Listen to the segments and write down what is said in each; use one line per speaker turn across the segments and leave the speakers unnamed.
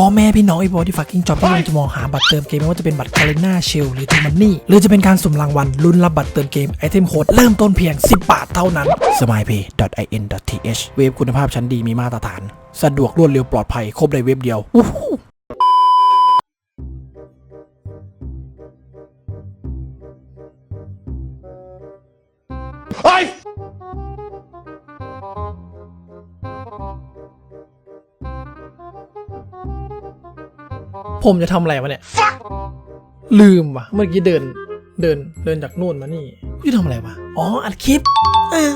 พ่อแม่พี่น้องไอ้บอที่ฟักกิ้งจ็อบที่กำลังจะมองหาบัตรเติมเกมไม่ว่าจะเป็นบัตรคาริน่าเชลหรือทูมันนี่หรือจะเป็นการสุ่มรางวัลลุ้นรับบัตรเติมเกมไอเทมโค้ดเริ่มต้นเพียง 10 บาทเท่านั้น smilepay.in.th เว็บคุณภาพชั้นดีมีมาตรฐาน สะดวกรวดเร็วปลอดภัยครบในเว็บเดียวอู้ ผมจะทำอะไรวะเนี่ย ลืมวะเมื่อกี้เดิน เดิน เดินจากนู่นมานี่พี่ทำอะไรวะ อ๋อ อัดคลิปเออ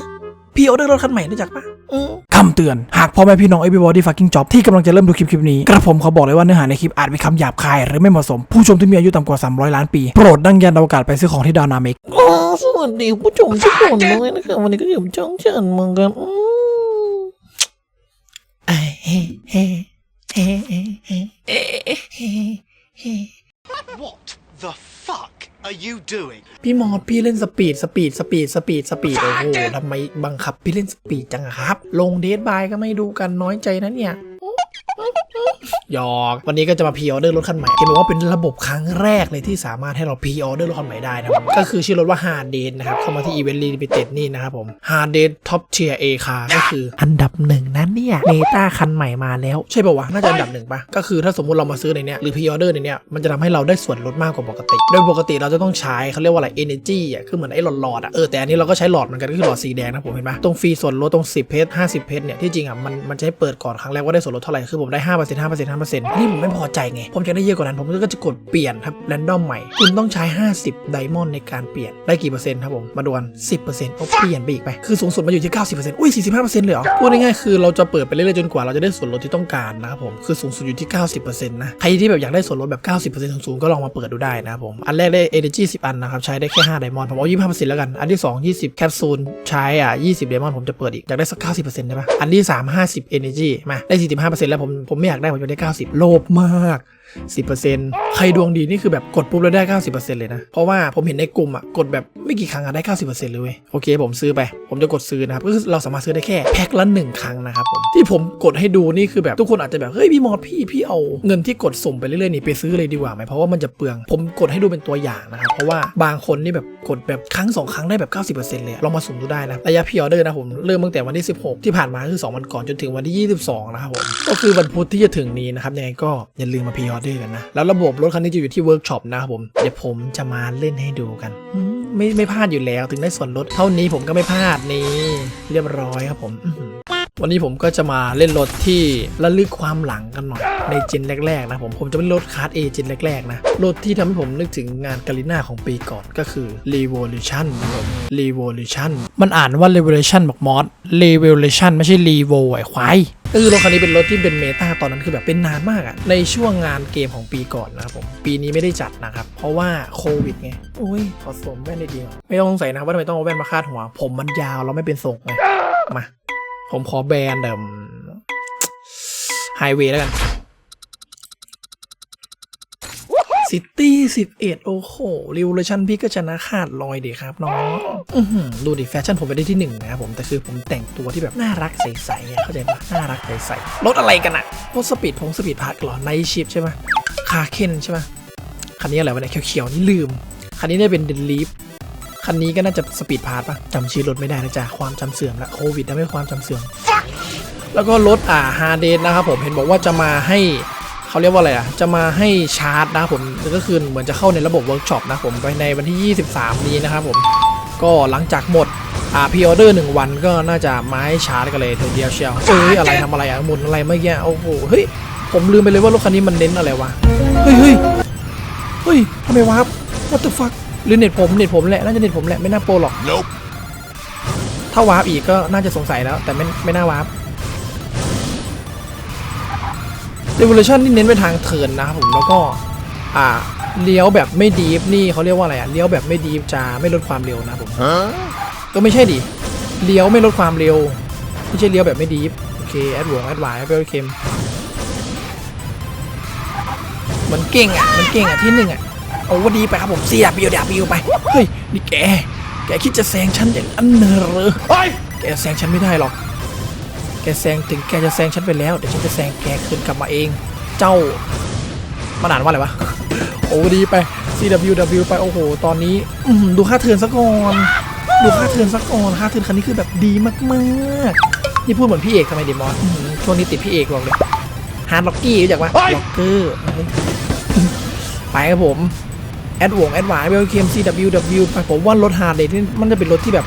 พี่เอเดอร์รถคันใหม่รู้จักปะคำเตือน หากพ่อแม่พี่น้อง everybody fucking job ที่กำลังจะเริ่มดูคลิปคลิปนี้ กระผมเขาบอกเลยว่าเนื้อหาในคลิปอาจมีคำหยาบคาย หรือไม่เหมาะสม ผู้ชมที่มีอายุต่ำกว่า 300 ล้านปี โปรดดังยันอวกาศไปซื้อของที่ดาวนาเมก
สวัสดีผู้ชมทุกคนด้วยนะครับวันนี้ก็อยู่ช่องเชิญมังกัน
you doing?
พี่มอดพี่เล่นสปีดสปีดสปีดสปีดสปีดโอ้โหทำไมบังคับพี่เล่นสปีดจังอะครับ ลงเดทบายก็ไม่ดูกันน้อยใจนะเนี่ย หยอกวันนี้ก็จะมาพ r ออเดอร์รถคันใหม่เห็นบอกว่าเป็นระบบครั้งแรกเลยที่สามารถให้เราพ r ออเดอร์รถคันใหม่ได้นะครับก็คือชื่อรถว่า Hard d a t นะครับเข้ามาที่อีเวนต์ l ิ m i เต็ดนี่นะครับผม Hard d a t Top Tier A Car ก็คืออันดับหนึ่งนั้นเนี่ยเนต้าคันใหม่มาแล้ว ใช่ป่าวะน่าจะอันดับหนึ่งปะก็คือถ้าสมมติเรามาซื้อในเนี้ยหรือพ r ออเดอร์ในเนี้ยมันจะทำให้เราได้ส่วนลดมากกว่าปกติ โดยปกติเราจะต้องใช้เขาเรียกว่าอะไร energy อะคือเหมือนไอ้หลอดๆอะเออแต่อันนี้เราก็ใช้หลอดเหมือนกันก็คือหลอดสีแดงนะผมเห็นปะตรงฟรีส่วนลดตรง 10 เพชร50 เพชรเนี่ยที่จริงอะมันมันจะให้เปิดก่อนครั้งแรกว่าได้ส่วนลดเท่าไหร่คือผมได้5% 5% 5%นี่ผมไม่พอใจไง ผมจะได้เยอะกว่านั้น ผมก็จะกดเปลี่ยนครับแรนดอมใหม่ คุณต้องใช้ 50 ไดมอนด์ในการเปลี่ยน ได้กี่เปอร์เซ็นต์ครับผม มาดูกัน10%เอาเปลี่ยนไปอีกไป คือสูงสุดมาอยู่ที่ 90%อุ้ย 45%เลยเหรอ พูดง่ายๆคือเราจะเปิดไปเรื่อยๆจนกว่าเราจะได้ส่วนลดที่ต้องการนะครับผม คือสูงสุดอยู่ที่ 90%นะ ใครที่แบบอยากได้ส่วนลดแบบ 90%สูงๆก็ลองมาเปิดดูได้นะครับผม อันแรกได้ Energy 10 อันนะครับ ใช้ได้แค่5ไดมอนด์ ผมเอา 25%แล้วกัน อันที่ 2 20 แคปซูล ใช้อะ 20 ไดมอนด์ ผมจะเปิดอีก อยากได้สัก 90%ได้ปะอันที่ 3 50 Energy มา ได้ 45%แล้วผม ผมไม่อยากได้ผมจะได้ 90 โลภมาก 10%ใครดวงดีนี่คือแบบกดปุ๊บแล้วได้ 90%เลยนะ เพราะว่าผมเห็นในกลุ่มอะกดแบบไม่กี่ครั้งอะได้ 90%เลยเว้ยโอเค ผมซื้อไป ผมจะกดซื้อนะครับก็คือเราสามารถซื้อได้แค่แพ็คละหนึ่งครั้งนะครับผมที่ผมกดให้ดูนี่คือแบบทุกคนอาจจะแบบเฮ้ยพี่มอดพี่พี่เอาเงินที่กดสุ่มไปเรื่อยๆนี่ไปซื้อเลยดีกว่าไหมเพราะว่ามันจะเปลืองผมกดให้ดูเป็นตัวอย่างนะครับเพราะว่าบางคนนี่แบบกดแบบครั้งสองครั้งได้แบบ 90%เลยลองมาสุ่มดูได้นะระยะพิออเดอร์นะผมเริ่มตั้งแต่วันที่ 16 ที่ผ่านมาคือ 2 วันก่อนจนถึงวันที่ 22 นะครับผมก็คือวันพุธที่จะถึงนี้นะครับยังไงก็อย่าลืมมาพิออเดอร์กันนะ แล้วระบบรถคันนี้จะอยู่ที่เวิร์กช็อปนะครับผม เดี๋ยวผมจะมาเล่นให้ดูกัน ไม่ไม่พลาดอยู่แล้ว ถึงได้ส่วนลดเท่านี้ผมก็ไม่พลาดนี่เรียบร้อยครับผมวันนี้ผมก็จะมาเล่นรถที่ระลึกความหลังกันหน่อย ในเจนแรกๆนะผมผมจะเป็นรถคาร์ดเอเจนแรกๆนะรถที่ทำให้ผมนึกถึงงานกาลิน่าของปีก่อนก็คือ Revolution นะผม Revolution มันอ่านว่า Revolution บอกมอส Revolution ไม่ใช่ Revo ไอ้ควาย เออรถคันนี้เป็นรถที่เป็นเมตาตอนนั้นคือแบบเป็นนานมากอะในช่วงงานเกมของปีก่อนนะครับผมปีนี้ไม่ได้จัดนะครับ เพราะว่าโควิดไงโอ้ยขอสวมแว่นได้ดีกว่าไม่ต้องใส่นะว่าทำไมต้องเอาแว่นมาคาดหัว ผมมันยาวเราไม่เป็นทรงไงมา ผมขอแบรนด์เดิมไฮเวย์แล้วกัน ซิตี้สิบเอ็ดโอ้โหริวเลชันพี่ก็ชนะขาดลอยดีครับน้องดูดิแฟชั่นผมไปได้ที่หนึ่งนะครับผมแต่คือผมแต่งตัวที่แบบน่ารักใสๆเข้าใจปะน่ารักใสๆรถอะไรกันอะรถสปีดพงสปีดพาร์ทหรอไนชิปใช่ไหมคาเคนใช่ไหมคันนี้อะไรวะเนี่ยเขียวๆนี่ลืม คันนี้ได้เป็นเดนลีฟคันนี้ก็น่าจะสปีดพาร์ทปะจำชื่อรถไม่ได้นะจ๊ะความจำเสื่อมละโควิดทำให้ความจำเสื่อมแล้วก็รถอ่าฮาร์เดนนะครับผมเห็นบอกว่าจะมาให้ เขาเรียกว่าอะไรอะ จะมาให้ชาร์จนะครับผมก็คือเหมือนจะเข้าในระบบเวิร์กช็อปนะผมไปในวันที่ 23 นี้นะครับผมก็หลังจากหมดอ่าพีออเดอร์หนึ่งวันก็น่าจะมาให้ชาร์จกันเลยทีเดียวเชียวเอ้ยอะไรทำอะไรอะหมุนอะไรเมื่อกี้โอ้โหเฮ้ยผมลืมไปเลยว่ารถคันนี้มันเน้นอะไรวะเฮ้ยเฮ้ยเฮ้ยทำไมวะ what the fuck หรือเน็ตผมเน็ตผมแหละน่าจะเน็ตผมแหละไม่น่าโปรหรอก
Nope.
ถ้าวาร์ปอีกก็น่าจะสงสัยแล้วแต่ไม่ไม่น่าวาร์ป Revolution นี่เน้นไปทางเทิร์นนะครับผมแล้วก็อ่าเลี้ยวแบบไม่ดีฟนี่เขาเรียกว่าอะไรอะเลี้ยวแบบไม่ดีฟจะไม่ลดความเร็วนะครับผม
Huh?
ก็ไม่ใช่ดิเลี้ยวไม่ลดความเร็วไม่ใช่เลี้ยวแบบไม่ดีฟโอเคแอดวงแอดวายแอดเวลเคมมันเก่งอะมันเก่งอะที่หนึ่งอะโอ้ดีไปครับผมเสียบิวเดียบิวไปเฮ้ยนี่แกแกคิดจะแซงฉันอย่างนั้นเหรอ
Hey!
แกแซงฉันไม่ได้หรอก แกแซงถึงแกจะแซงฉันไปแล้วเดี๋ยวฉันจะแซงแกคืนกลับมาเองจเจ้ามันอ่านว่าอะไรวะโอ้ดีไป CWW ไปโอ้โห ตอนนี้อื้อหือดูค่าเทิร์นซะก่อนดูค่าเทิร์นซะก่อนค่าเทิร์นคันนี้คือแบบดีมากๆนี่พูดเหมือนพี่เอกทำไมเดมอนอื้อหือช่วงนี้ติดพี่เอกบอกเลยฮาร์ดล็อกกี้รู้จักปะล็อกเกอร์ไปครับผมแอดวงแอดวานเวลเคม CWW ไปผมว่ารถฮาร์ดเลยนี่มันจะเป็นรถที่แบบ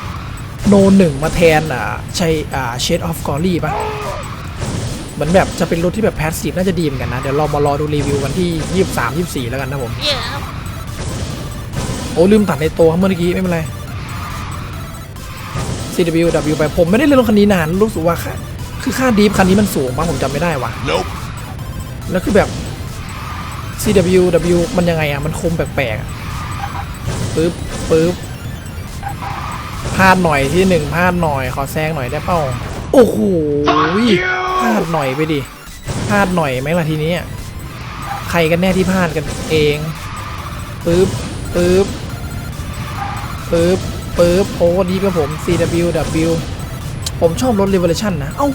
โนหนึ่งมาแทนอ่าใช้อ่าเชดออฟกอรี่ปะเหมือนแบบจะเป็นรถที่แบบแพสซีฟน่าจะดีเหมือนกันนะ เดี๋ยวเรามารอดูรีวิวกันที่ 23 24 แล้วกันนะผม โอ้ลืมตัดในตัวครับเมื่อกี้ ไม่เป็นไร CWW ไปผมไม่ได้เล่นรถคันนี้นาน รู้สึกว่าค่า คือค่าดีฟคันนี้มันสูงมากผมจำไม่ได้ว่ะ
Nope.
แล้วคือแบบ CWW มันยังไงอะมันคมแปลกๆอะปึ๊บปึ๊บ พลาดหน่อยที่หนึ่งพลาดหน่อยขอแซงหน่อยได้เปล่าโอ้โหพลาดหน่อยไปดิพลาดหน่อยไหมล่ะทีนี้ใครกันแน่ที่พลาดกันเองปึ๊บปึ๊บปึ๊บปึ๊บโอ้ดีกับผม CWW ผมชอบรถ Revolution นะ เอ้า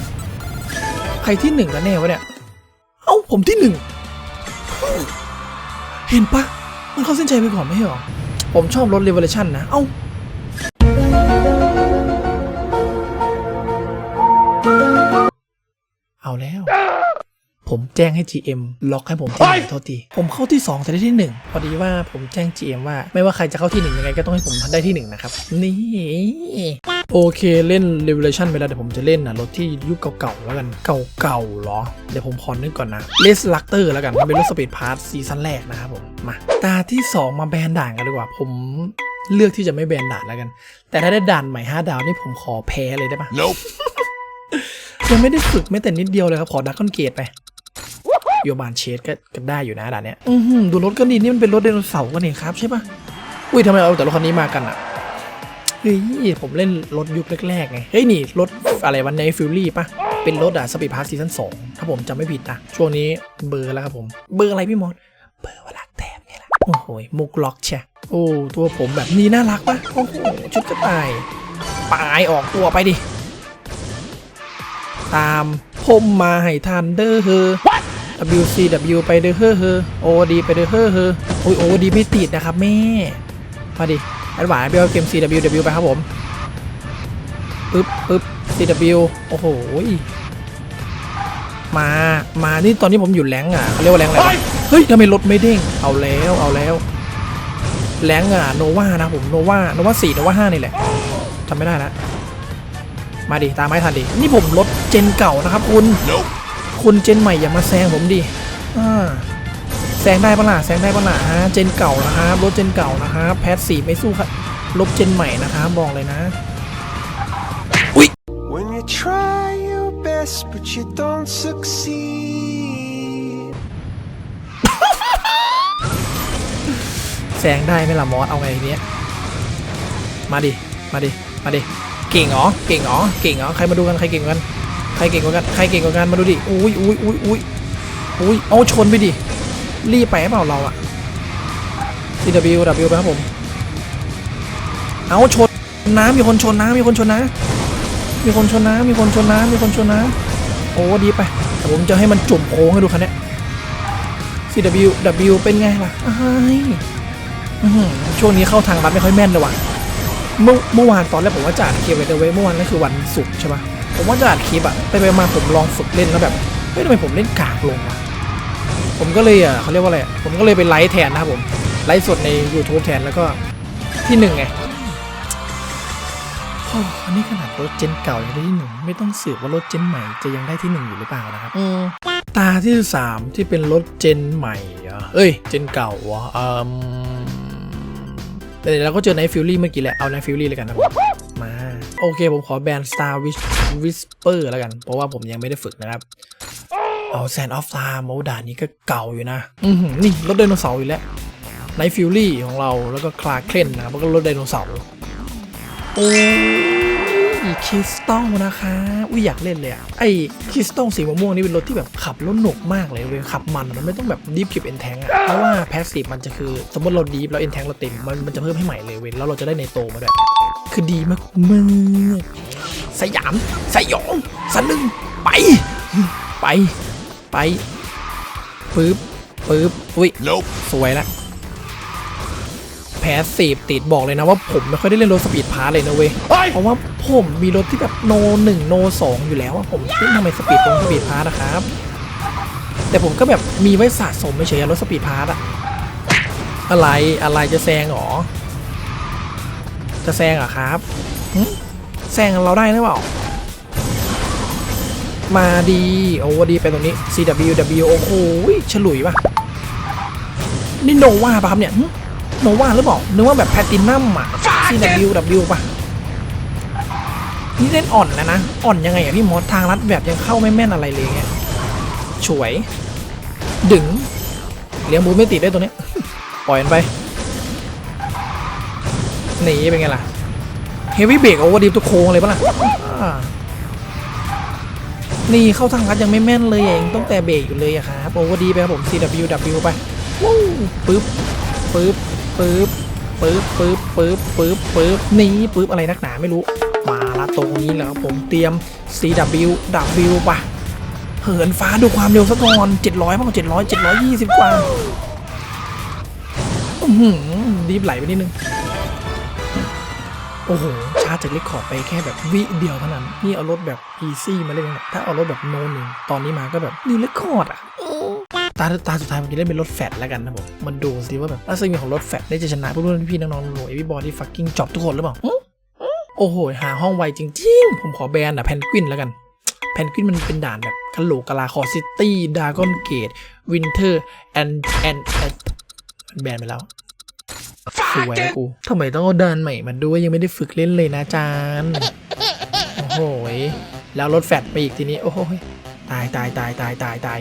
ใครที่หนึ่งกันแน่วะเนี่ย เอ้า ผมที่หนึ่งเห็นปะมันเข้าเส้นชัยไปก่อนไม่ใช่หรอ ผมชอบรถ Revolution นะ เอ้า เอาแล้ว ผมแจ้งให้ GM ล็อกให้ผมที่หนึ่งโทษที ผมเข้าที่ 2 แต่ได้ที่ 1 พอดีว่าผมแจ้ง GM ว่า ไม่ว่าใครจะเข้าที่ 1 ยังไงก็ต้องให้ผมได้ที่ 1 นะครับ นี่ โอเคเล่น Revolution ไปแล้วเดี๋ยวผมจะเล่นนะรถที่ยุคเก่าๆแล้วกัน เก่าๆเหรอ เดี๋ยวผมขอนึกก่อนนะเลสลักเตอร์แล้วกันมันเป็นรถสปีดพาร์ทซีซั่นแรกนะครับผม มาตาที่ 2 มาแบนด่านกันดีกว่า ผมเลือกที่จะไม่แบนด่านแล้วกัน แต่ถ้าได้ด่านใหม่5ดาวนี่ผมขอแพ้เลยได้ปะ
Nope.
ยังไม่ได้ฝึกแม้แต่นิดเดียวเลยครับ ขอดักคอนเกตไปโยบานเชดก็ก็ได้อยู่นะด่านเนี้ยอือหือดูรถก็ดีนี่มันเป็นรถไดโนเสาร์กันนี่ครับใช่ปะอุ้ยทำไมเอาแต่รถคันนี้มากันอะเฮ้ยผมเล่นรถยุคแรกๆไง เฮ้ยนี่รถอะไรวันในฟิลลี่ปะเป็นรถอะสปีดพาร์ซีซั่นสองถ้าผมจำไม่ผิดนะช่วงนี้เบอร์แล้วครับผม เบอร์อะไรพี่มอสเบอร์วลักแถบนี่แหละโอ้โหมุกล็อกเชียโอ้ตัวผมแบบนี้น่ารักปะโอ้โหชุดกระต่ายปายออกตัวไปดิ ตามผมมาให้ทันเด้อเฮอ WCW ไปเด้อเฮอเฮอ OD ไปเด้อเฮอเฮอโอ้ย OD ไม่ติดนะครับแม่ มาดิแอดหวานเบลเกม CWW ไปครับผมปึ๊บปึ๊บ CW โอ้โหยมา มานี่ตอนนี้ผมอยู่แรงอะเขาเรียกว่าแรงอะไรวะเฮ้ยทำไมรถไม่เด้ง เอาแล้วเอาแล้ว แรงอะโนวานะผมโนวาโนวาสี่โนวาห้านี่แหละทำไม่ได้ละ มาดิตามไม่ทันดินี่ผมรถเจนเก่านะครับคุณ
Nope.
คุณเจนใหม่อย่ามาแซงผมดิอ่าแซงได้ปะล่ะแซงได้ปะล่ะฮะเจนเก่านะครับรถเจนเก่านะครับแพทสีไม่สู้ครับรถเจนใหม่นะครับบอกเลยนะ
When you try your best but you don't succeed.
แซงได้ไหมล่ะมอสเอาไงทีเนี้ยมาดิมาดิมาดิ เก่งเหรอเก่งเหรอเก่งเหรอใครมาดูกันใครเก่งกันใครเก่งกว่ากันใครเก่งกว่ากันมาดูดิอุ้ยอุ้ยอุ้ยอุ้ยอุ้ยเอาชนไปดิรีบไปเปล่าเราอะ CW W ไปครับผม เอาชนน้ำมีคนชนน้ำมีคนชนนะ มีคนชนน้ำมีคนชนน้ำมีคนชนน้ำโอ้ดีไปแต่ผมจะให้มันจุ่มโค้งให้ดูคันนี้ CW W เป็นไงล่ะอ้ายช่วงนี้เข้าทางลัดไม่ค่อยแม่นเลยว่ะ เมื่อเมื่อวานตอนแรกผมว่าจะอัดคลิปไว้แต่เว้ยเมื่อวานนั่นคือวันศุกร์ใช่ปะผมว่าจะอัดคลิปอะไปไปมาผมลองฝึกเล่นแล้วแบบเฮ้ยทำไมผมเล่นกากลงวะผมก็เลยอะเขาเรียกว่าอะไรอะผมก็เลยไปไลฟ์แทนนะครับผมไลฟ์สดใน YouTube แทนแล้วก็ที่หนึ่งไงโอ้อันนี้ขนาดรถเจนเก่ายังได้ที่หนึ่งไม่ต้องสืบว่ารถเจนใหม่จะยังได้ที่หนึ่งอยู่หรือเปล่านะครับตาที่สามที่เป็นรถเจนใหม่เหรอเอ้ยเจนเก่าวะอืม แต่เดี๋ยวเราก็เจอไนฟิลลี่เมื่อกี้แหละ เอาไนฟิลลี่เลยกันนะมมาโอเคผมขอแบน Star Wish Whisper แล้วกัน เพราะว่าผมยังไม่ได้ฝึกนะครับ เอาแซนออฟตาโมด่านนี้ก็เก่าอยู่นะ อือหือนี่รถไดโนเสาร์อีกแล้วไนฟิลลี่ของเราแล้วก็คลาเคลนนะครับแล้วก็รถไดโนเสาร์โอ้ คริสตัลนะคะ อุ้ยอยากเล่นเลยอะไอ้คริสตัลสีม่วงๆนี่เป็นรถที่แบบขับแล้วหนุกมากเลยเว้ยขับมันอะมันไม่ต้องแบบดีฟเก็บเอ็นแทงอะเพราะว่าแพสซีฟมันจะคือสมมติเราดีฟแล้วเอ็นแทงเราเต็มมันมันจะเพิ่มให้ใหม่เลยเว้ยแล้วเราจะได้ในโตมาด้วยคือดีมากมากๆสยามสยองสลึงไป ไปไปปึ๊บปึ๊บอุ้ย
Nope.
สวยละ แพ้สีบติดบอกเลยนะว่าผมไม่ค่อยได้เล่นรถสปีดพาร์เลยนะเว้ย เพราะว่าผมมีรถที่แบบโนหนึ่งโนสองอยู่แล้วอะผมเล่นทำไมสปีดตรงสปีดพาร์นะครับ แต่ผมก็แบบมีไว้สะสมไม่เฉยๆรถสปีดพาร์อะอะไรอะไรจะแซงเหรอ จะแซงเหรอครับหึแซงเราได้หรือเปล่ามาดีโอ้ดีไปตรงนี้ CWW โอ้โหฉลุยป่ะนี่โนวาป่ะครับเนี่ย โนวาหรือเปล่านึกว่าแบบแพตินัมอะ CWW ป่ะ นี่เล่นอ่อนแล้วนะ อ่อนยังไงอะพี่มอสทางลัดแบบยังเข้าไม่แม่นอะไรเลยไงฉวย ดึง เลี้ยงบูไม่ติดได้ตัวเนี้ยปล่อยมันไป หนีเป็นไงล่ะ เฮฟวี่เบรกโอเวอร์ดีทุกโค้งเลยปะล่ะอ่านี่เข้าทางลัดยังไม่แม่นเลยเองตั้งแต่เบรกอยู่เลยอะครับโอเวอร์ดีไปครับผม CWW ไป วู้ปึ๊บ ปึ๊บปึ๊บปึ๊บปึ๊บปึ๊บปึ๊บนี่ปึ๊บอะไรนักหนาไม่รู้ มาละตรงนี้แล้วครับผมเตรียม CWW ไปเหินฟ้าดูความเร็วซะก่อน700มากกว่า700 720 กว่าอื้อหือรีบไหลไปนิดนึง โอ้โห ชาร์จจากเลคคอร์ดไปแค่แบบวิเดียวเท่านั้น นี่เอารถแบบอีซี่มาเล่นเนี่ยถ้าเอารถแบบโนหนึ่งตอนนี้มาก็แบบนิวเลคคอร์ดอะาตาสุดท้ายผมจะเล่นเป็นรถแฟดแล้วกันนะผมมันดูสิว่าแบบลักษณะของรถแฟดได้จะชนะเพื่อนๆพี่ๆน้องๆหนูเอวี่บอดี้ฟักกิ้งจอบทุกคนหรือเปล่าอื้อโอ้โห หาห้องไวจริง ๆ ผมขอแบนอะแพนกวินแล้วกัน แพนกวินมันเป็นด่านแบบกะโหลกกะลาคอซิตี้ดากอนเกตวินเทอร์แอนแอนแบนไปแล้ว สวยนะกูทำไมต้องเอาด่านใหม่มาด้วยยังไม่ได้ฝึกเล่นเลยนะจานโอ้โหยแล้วรถแฟดไปอีกทีนี้ โอ้โหยตายตายตายตายตายตาย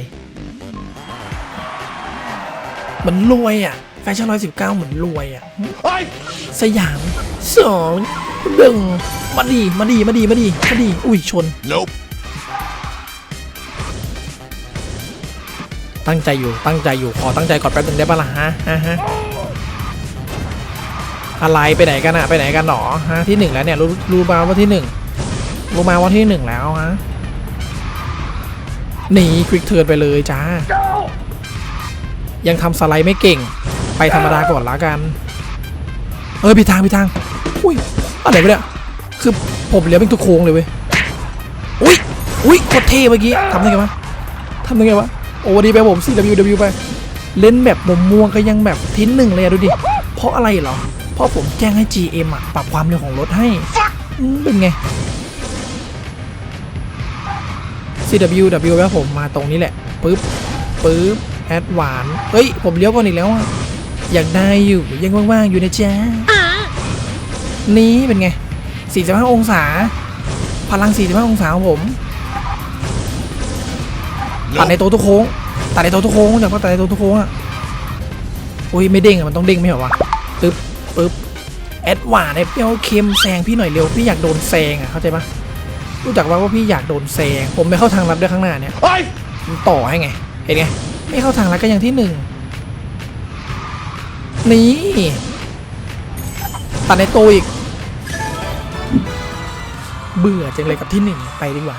มันรวยอะ แฟชั่นร้อยสิบเก้าเหมือนรวยอะสยามสองดึงมาดีมาดีมาดีมาดีมาดีอุ้ยชน
Nope.
ตั้งใจอยู่ตั้งใจอยู่ขอตั้งใจก่อนแป๊บนึงได้ปะล่ะฮะฮะฮะอะไรไปไหนกันอะไปไหนกันหนอฮะที่หนึ่งแล้วเนี่ยรู้รู้มาว่าที่หนึ่งรู้มาว่าที่หนึ่งแล้วฮะหนีควิกเทิร์นไปเลยจ้า ยังทำสไลด์ไม่เก่ง ไปธรรมดาก่อนละกัน เออผิดทางผิดทาง อุ้ยอะไรไปเนี่ยคือผมเลี้ยวเป็นทุกโค้งเลยเว้ย อุ้ยอุ้ยโคตรเท่เมื่อกี้ทำได้ไงวะทำได้ไงวะ โอ้ดีไปผม CWW ไป เล่นแบบมุมม่วงก็ยังแบบทิ้นหนึ่งเลยอะดูดิ เพราะอะไรเหรอ เพราะผมแจ้งให้ GM อะปรับความเร็วของรถให้ เป็นไง CWW แล้วผมมาตรงนี้แหละปึ๊บปึ๊บ แอดวานเฮ้ย ผมเลี้ยวก่อนอีกแล้วอะอยากได้อยู่ยังว่างๆ อยู่นะจ๊ะนี้เป็นไง 45 องศา พลัง 45 องศาของผม ตัดในตัวทุกโค้ง ตัดในตัวทุกโค้งจากว่าตัดในตัวทุกโค้งอะอุ้ยไม่เด้งอะมันต้องเด้งไม่เหรอวะปึ๊บปึ๊บแอดวานเนี่ยพี่เอาเค็มแซงพี่หน่อยเร็ว พี่อยากโดนแซงอะเข้าใจปะรู้จักว่าว่าพี่อยากโดนแซง ผมไม่เข้าทางลัดด้วยข้างหน้าเนี่ยมันต่อให้ไง เห็นไง ไม่เข้าทางลัดก็ยังที่หนึ่งนี่ตัดในตัวอีก เบื่อจังเลยกับที่หนึ่งไปดีกว่า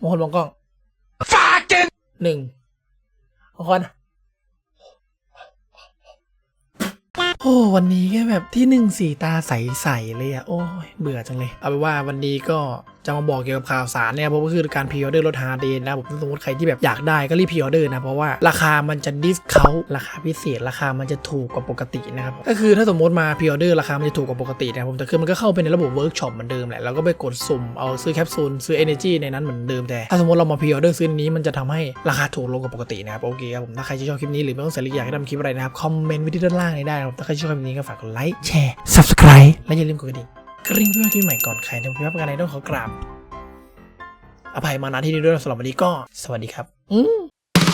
มงคลมองกล้อง
Fucking
หนึ่งมงคล โอ้วันนี้แค่แบบที่หนึ่งสีตาใสๆเลยอะโอ้ยเบื่อจังเลย เอาเป็นว่าวันนี้ก็ จะมาบอกเกี่ยวกับข่าวสารเนี่ยเพราะว่าคือการพรีออเดอร์รถฮาร์เดนนะผมสมมติใครที่แบบอยากได้ก็รีบพรีออเดอร์นะเพราะว่าราคามันจะดิสเขาราคาพิเศษราคามันจะถูกกว่าปกตินะครับก็คือถ้าสมมติมาพรีออเดอร์ราคามันจะถูกกว่าปกตินะครับผมแต่คือมันก็เข้าไปในระบบเวิร์กช็อปเหมือนเดิมแหละแล้วก็ไปกดสุ่มเอาซื้อแคปซูลซื้อ Energy ในนั้นเหมือนเดิมแต่ถ้าสมมติเรามาพรีออเดอร์ซื้อนี้มันจะทำให้ราคาถูกลงกว่าปกตินะครับโอเคครับผมถ้าใครที่ชอบคลิปนี้หรือไม่ต้องใส่ลิงก์อยากให้ทำคลิปอะไรนะครับคอมเมนต์ไว้ที่ด้านล่างนี้ได้นะครับถ้าใครชอบคลิปนี้ก็ฝากกดไลค์แชร์ subscribe และอย่าลืมกดกระดิ่ง กริ๊งเพื่อที่ใหม่ก่อนใครในพิมพ์ประกันในต้องขอกราบอภัยมาณที่นี้ด้วยสำหรับวันนี้ก็สวัสดีครับ อืม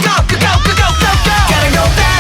go, go, go, go, go, go. Gotta go back.